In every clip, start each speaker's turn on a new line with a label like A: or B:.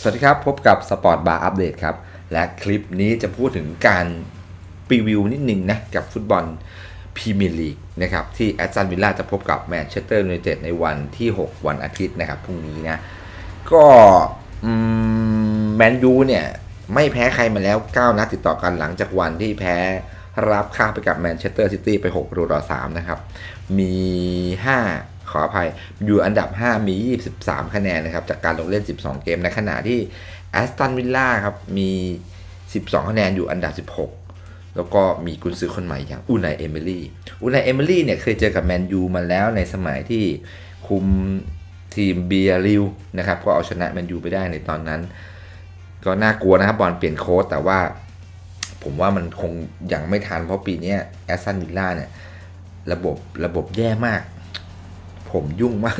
A: สวัสดีครับ พบกับสปอร์ตบาร์อัปเดตครับ และคลิปนี้จะพูดถึงการรีวิวนิดนึงนะ กับฟุตบอลพรีเมียร์ลีกนะครับ ที่แอตตันวิลล่าจะพบกับแมนเชสเตอร์ยูไนเต็ดในวันที่ 6 วันอาทิตย์นะครับ พรุ่งนี้นะ ก็แมนยูเนี่ย ไม่แพ้ใครมาแล้ว 9 นัดติดต่อกันหลังจากวันที่แพ้รับค่าไปกับแมนเชสเตอร์ซิตี้ไป6ประตูต่อ3นะครับ มี 5 ขออภัยอยู่อันดับ 5 มี 23 คะแนนนะครับ จากการลงเล่น 12 เกมในขณะที่แอสตันวิลล่าครับมี 12 คะแนนอยู่อันดับ 16 แล้วก็มีกุนซือคนใหม่อย่างอูนายเอมิลี่อูนายเอมิลี่เนี่ยเคยเจอกับแมนยูมาแล้วในสมัยที่คุมทีมเบียริวนะครับก็เอาชนะแมนยูไปได้ในตอนนั้น ก็น่ากลัวนะครับบอลเปลี่ยนโค้ชแต่ว่าผมว่ามันคงยังไม่ทันเพราะปีนี้แอสตันวิลล่าเนี่ยระบบระบบแย่มาก ผมยุ่งมาก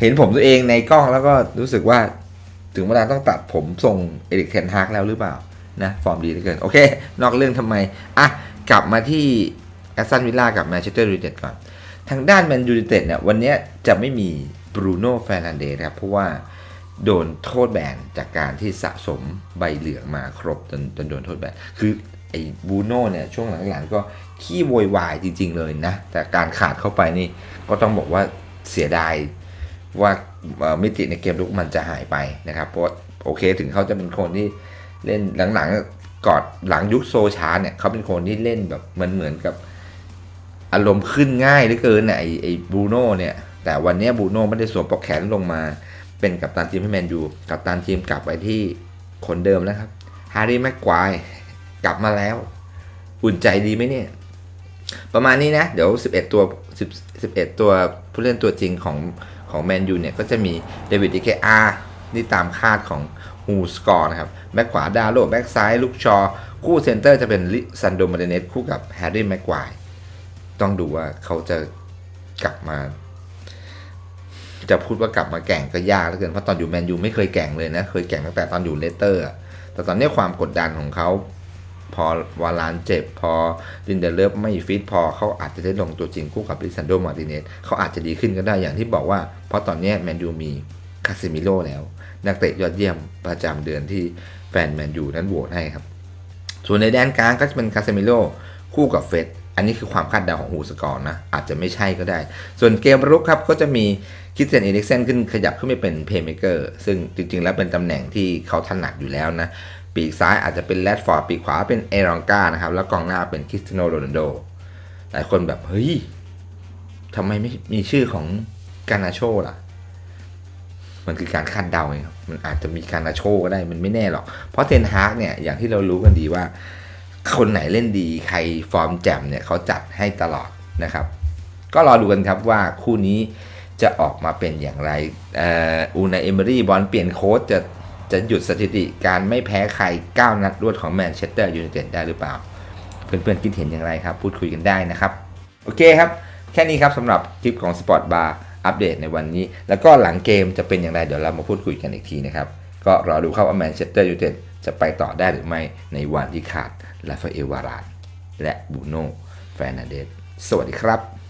A: เห็นผมตัวเองในกล้องแล้วก็รู้สึกว่าถึงเวลาต้องตัดผมทรงเอริกเทนฮากแล้วหรือเปล่านะ ฟอร์มดีเหลือเกิน โอเค นอกเรื่องทำไม อะ กลับมาที่แอสตันวิลล่ากับแมนเชสเตอร์ยูไนเต็ดก่อน ทางด้านแมนยูไนเต็ดเนี่ยวันนี้จะไม่มีบรูโน่แฟร์นันเดสครับ เพราะว่าโดนโทษแบนจากการที่สะสมใบเหลืองมาครบจนจนโดนโทษแบน คือ อ้บูโน่เนี่ยช่วงหลังๆ ก็ขี้โวยวายจริง ๆ เลยนะ แต่การขาดเข้าไปนี่ก็ต้องบอกว่าเสียดายว่ามิติในเกมลุกมันจะหายไปนะครับ เพราะโอเคถึงเขาจะเป็นคนที่เล่นหลังๆกอดหลังยุคโซชาเนี่ยเขาเป็นคนที่เล่นแบบมันเหมือนกับอารมณ์ขึ้นง่ายเหลือเกินน่ะไอไอบรูโน่เนี่ย แต่วันนี้บูโน่ไม่ได้สวมปลอกแขนลงมา เป็นกัปตันทีมให้แมนยูกัปตันทีมกลับไปที่คนเดิมแล้วครับ ฮาร์รี่แม็กควาย กลับมาแล้ว อุ่นใจดีไหมเนี่ย ประมาณนี้นะ เดี๋ยว 11 ตัว10 11 ตัวผู้เล่นตัวจริงของของแมนยูเนี่ย ก็จะมีเดวิดดีเคอาร์นี่ตามคาดของฮูสกอร์นะครับ แบ็กขวาดาโลแบ็กซ้าย ลูกชอ คู่เซนเตอร์จะเป็นลิซันโดมาเดเนสคู่กับแฮร์รี่แม็กควายต้องดูว่าเขาจะกลับมา จะพูดว่ากลับมาแก่งก็ยากเหลือเกินเพราะตอนอยู่แมนยูไม่เคยแก่งเลยนะ เคยแก่งตั้งแต่ตอนอยู่เลสเตอร์ แต่ตอนนี้ความกดดันของเขา พอวาลานเจ็บ พอลินเดเลฟไม่ฟิตพอเขาอาจจะได้ลงตัวจริงคู่กับลิซันโดมาร์ติเนสเขาอาจจะดีขึ้นก็ได้อย่างที่บอกว่า เพราะตอนนี้แมนยูมีคาเซมิโลแล้ว นักเตะยอดเยี่ยมประจำเดือนที่แฟนแมนยูนั้นโหวตให้ครับ ส่วนในแดนกลางก็จะเป็นคาเซมิโลคู่กับเฟสอันนี้คือความคาดเดาของฮูสกอร์นะ อาจจะไม่ใช่ก็ได้ ส่วนเกมรุกครับก็จะมีคิดเซนเอริกเซนขึ้นขยับขึ้นไปเป็นเพย์เมเกอร์ซึ่งจริงๆ แล้วเป็นตำแหน่งที่เขาถนัดอยู่แล้วนะ ปีกซ้ายอาจจะเป็นแรดฟอร์ดปีกขวาเป็นเอรองกานะครับ แล้วกองหน้าเป็นคริสตียโนโรนัลโด หลายคนแบบ เฮ้ยทำไมไม่มีชื่อของกานาโชล่ะ มันคือการคาดเดาไงครับ มันอาจจะมีการนาโชก็ได้ มันไม่แน่หรอก เพราะเทนฮากเนี่ย อย่างที่เรารู้กันดีว่า คนไหนเล่นดี ใครฟอร์มแจ่มเนี่ยเขาจัดให้ตลอดนะครับ ก็รอดูกันครับว่าคู่นี้จะออกมาเป็นอย่างไรอูนาเอเมอรี่บอลเปลี่ยนโค้ชจะ จะหยุดสถิติการไม่แพ้ใคร 9 นัดรวดของแมนเชสเตอร์ยูไนเต็ดได้หรือเปล่า เพื่อนๆคิดเห็นอย่างไรครับ พูดคุยกันได้นะครับ โอเคครับ แค่นี้ครับสำหรับคลิปของ Sport Bar อัปเดตในวันนี้ แล้วก็หลังเกมจะเป็นอย่างไรเดี๋ยวเรามาพูดคุยกันอีกทีนะครับ ก็รอดูครับว่าแมนเชสเตอร์ยูไนเต็ดจะไปต่อได้หรือไม่ในวันที่ขาดลาฟาเอลวารานและบูโน่แฟร์นันเดสสวัสดีครับ